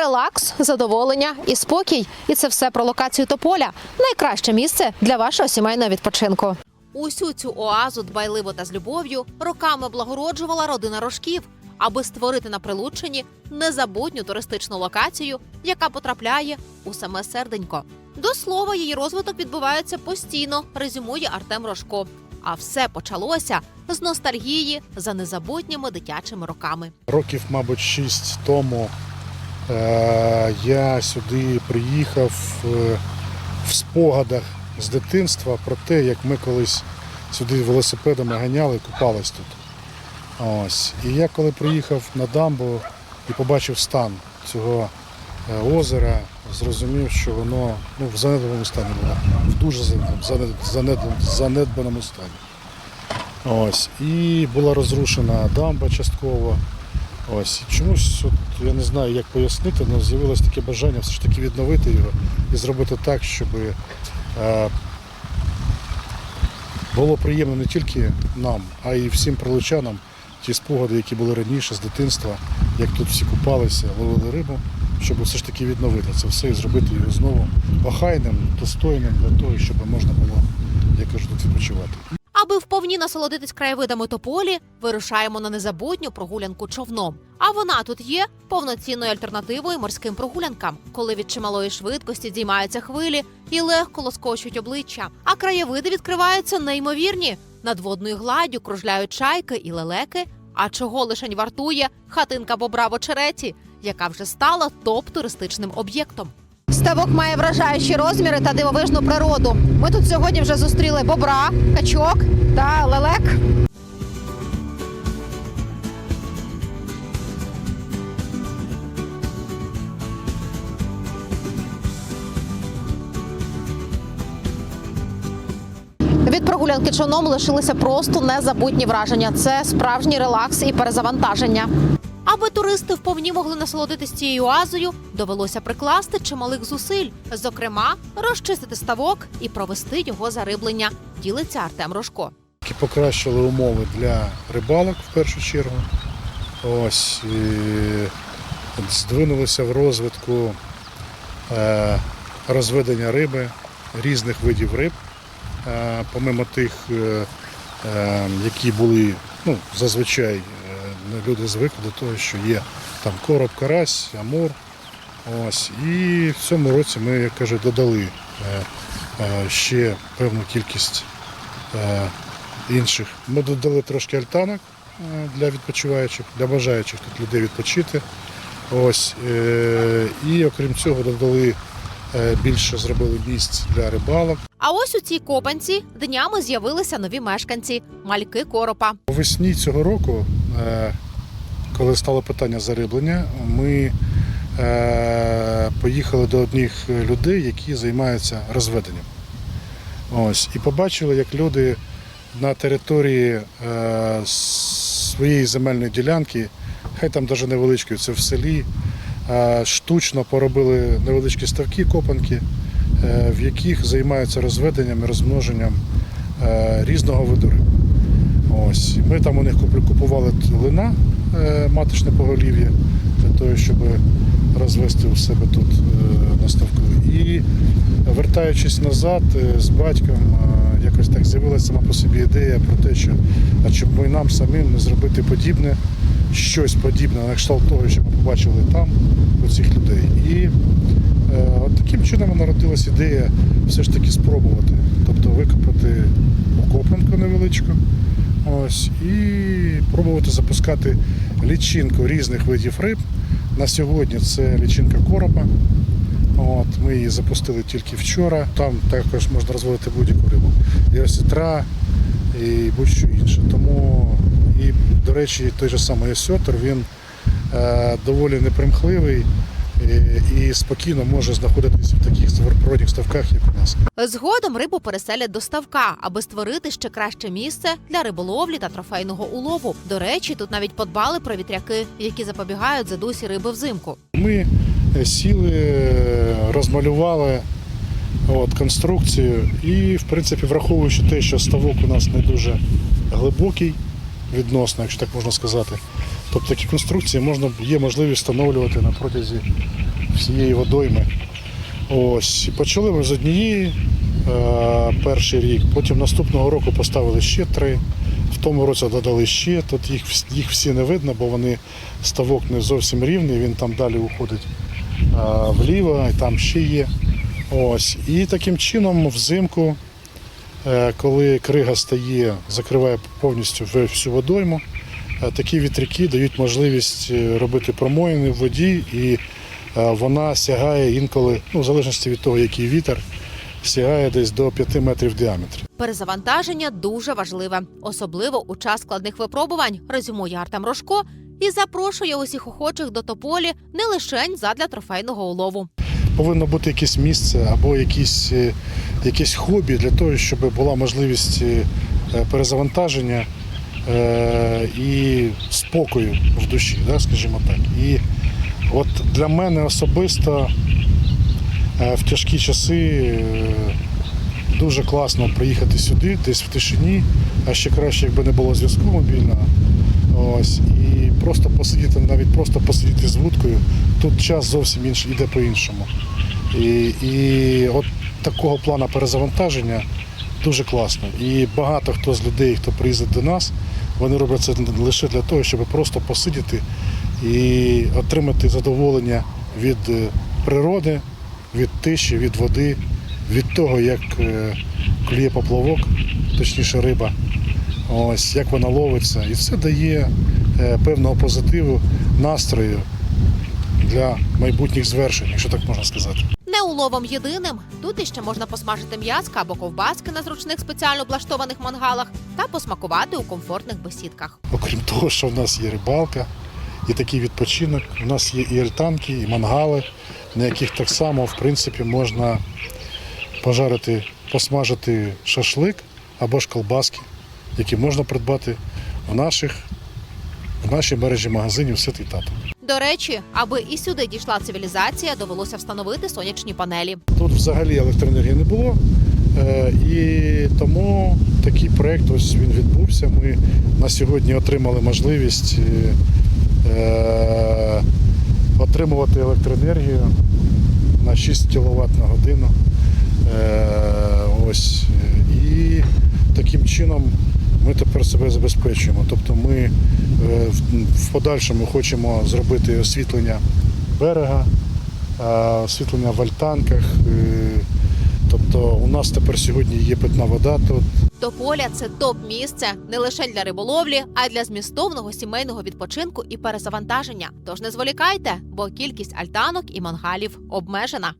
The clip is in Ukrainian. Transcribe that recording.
релакс, задоволення і спокій. І це все про локацію Тополя. Найкраще місце для вашого сімейного відпочинку. Усю цю оазу дбайливо та з любов'ю роками благороджувала родина рожків, аби створити на Прилуччині незабутню туристичну локацію, яка потрапляє у саме серденько. До слова, її розвиток відбувається постійно, резюмує Артем Рожко. А все почалося з ностальгії за незабутніми дитячими роками. Років, мабуть, шість тому я сюди приїхав е, в спогадах з дитинства про те, як ми колись сюди велосипедами ганяли, купались тут. Ось. І я коли приїхав на дамбу і побачив стан цього е, озера, зрозумів, що воно ну, в занедбаному стані було, в дуже занедбаному стані. Ось. І була розрушена дамба частково. Ось. Чомусь, от, я не знаю, як пояснити, але з'явилось таке бажання все ж таки відновити його і зробити так, щоб е, було приємно не тільки нам, а й всім прилучанам ті спогади, які були раніше з дитинства, як тут всі купалися, ловили рибу, щоб все ж таки відновити це все і зробити його знову охайним, достойним для того, щоб можна було, я кажу, тут відпочивати. Аби вповні насолодитись краєвидами тополі, вирушаємо на незабутню прогулянку човном. А вона тут є повноцінною альтернативою морським прогулянкам, коли від чималої швидкості здіймаються хвилі і легко лоскочуть обличчя. А краєвиди відкриваються неймовірні. Над водною гладдю кружляють чайки і лелеки. А чого лишень вартує хатинка бобра в очереті, яка вже стала топ-туристичним об'єктом. Ставок має вражаючі розміри та дивовижну природу. Ми тут сьогодні вже зустріли бобра, качок та лелек. Від прогулянки човном лишилися просто незабутні враження. Це справжній релакс і перезавантаження. Аби туристи вповні могли насолодитись цією оазою, довелося прикласти чималих зусиль, зокрема, розчистити ставок і провести його зариблення. Ділиться Артем Рожко. Покращили умови для рибалок в першу чергу. Ось і здвинулися в розвитку е, розведення риби, різних видів риб, е, помимо тих, е, які були ну, зазвичай люди звикли до того, що є там короб, карась, амур. Ось. І в цьому році ми, як кажуть, додали е, е, ще певну кількість е, інших. Ми додали трошки альтанок для відпочиваючих, для бажаючих тут людей відпочити. Ось. І окрім цього додали більше зробили місць для рибалок. А ось у цій копанці днями з'явилися нові мешканці мальки коропа. Весні цього року, коли стало питання зариблення, ми е, поїхали до одних людей, які займаються розведенням. Ось, і побачили, як люди на території е, своєї земельної ділянки, хай там навіть невеличкої, це в селі, е, штучно поробили невеличкі ставки, копанки, е, в яких займаються розведенням і розмноженням е, різного виду риб. Ось. Ми там у них купували лина, е, маточне поголів'я, для того, щоб розвести у себе тут е, на ставку. І вертаючись назад е, з батьком, якось так з'явилася сама по собі ідея про те, що а чому і нам самим не зробити подібне, щось подібне на кшталт того, що ми побачили там у цих людей. І от таким чином народилась ідея все ж таки спробувати, тобто викопати окопанку невеличку. Ось, і пробувати запускати лічинку різних видів риб. На сьогодні це лічинка коропа. От, ми її запустили тільки вчора. Там також можна розводити будь-яку рибу. І осетра, і будь-що інше. Тому, і, до речі, той же самий осьотр, він е, доволі непримхливий і, спокійно може знаходитися в таких природних ставках, як у нас. Згодом рибу переселять до ставка, аби створити ще краще місце для риболовлі та трофейного улову. До речі, тут навіть подбали про вітряки, які запобігають задусі риби взимку. Ми е, сіли, е, розмалювали от, конструкцію і, в принципі, враховуючи те, що ставок у нас не дуже глибокий відносно, якщо так можна сказати. Тобто такі конструкції можна, є можливість встановлювати на протязі всієї водойми. Ось, почали ми з однієї е, перший рік, потім наступного року поставили ще три. В тому році додали ще. Тут їх, їх всі не видно, бо вони ставок не зовсім рівний, він там далі уходить е, вліво, і там ще є. Ось. І таким чином взимку, коли крига стає, закриває повністю всю водойму, е, такі вітряки дають можливість е, робити промоїни в воді, і е, вона сягає інколи, ну, в залежності від того, який вітер, сягає десь до 5 метрів діаметрі. Перезавантаження дуже важливе, особливо у час складних випробувань. Резюмує Артем Рожко і запрошує усіх охочих до тополі не лишень задля трофейного улову. Повинно бути якесь місце або якісь, е, якесь хобі для того, щоб була можливість е, перезавантаження е, і спокою в душі, да, скажімо так. І от для мене особисто в тяжкі часи дуже класно приїхати сюди, десь в тишині, а ще краще, якби не було зв'язку мобільного. Ось, і просто посидіти, навіть просто посидіти з вудкою, тут час зовсім інший, іде по-іншому. І, і от такого плану перезавантаження дуже класно. І багато хто з людей, хто приїздить до нас, вони роблять це лише для того, щоб просто посидіти і отримати задоволення від е, природи, від тиші, від води, від того, як е, клює поплавок, точніше риба. Ось як вона ловиться, і це дає е, певного позитиву, настрою для майбутніх звершень, якщо так можна сказати. Не уловом єдиним тут іще можна посмажити м'язка або ковбаски на зручних спеціально облаштованих мангалах та посмакувати у комфортних бесідках. Окрім того, що в нас є рибалка і такий відпочинок, у нас є і альтанки, і мангали, на яких так само в принципі можна пожарити, посмажити шашлик або ж колбаски, які можна придбати в наших в нашій мережі магазинів «Ситий тато». До речі, аби і сюди дійшла цивілізація, довелося встановити сонячні панелі. Тут взагалі електроенергії не було. е, І тому такий проєкт ось він відбувся. Ми на сьогодні отримали можливість е, е, отримувати електроенергію на 6 кВт на годину. Ось. І таким чином ми тепер себе забезпечуємо. Тобто ми е, в- подальшому хочемо зробити освітлення берега, е, освітлення в альтанках. е, Тобто у нас тепер сьогодні є питна вода тут. Тополя це топ місце не лише для риболовлі, а й для змістовного сімейного відпочинку і перезавантаження. Тож не зволікайте, бо кількість альтанок і мангалів обмежена.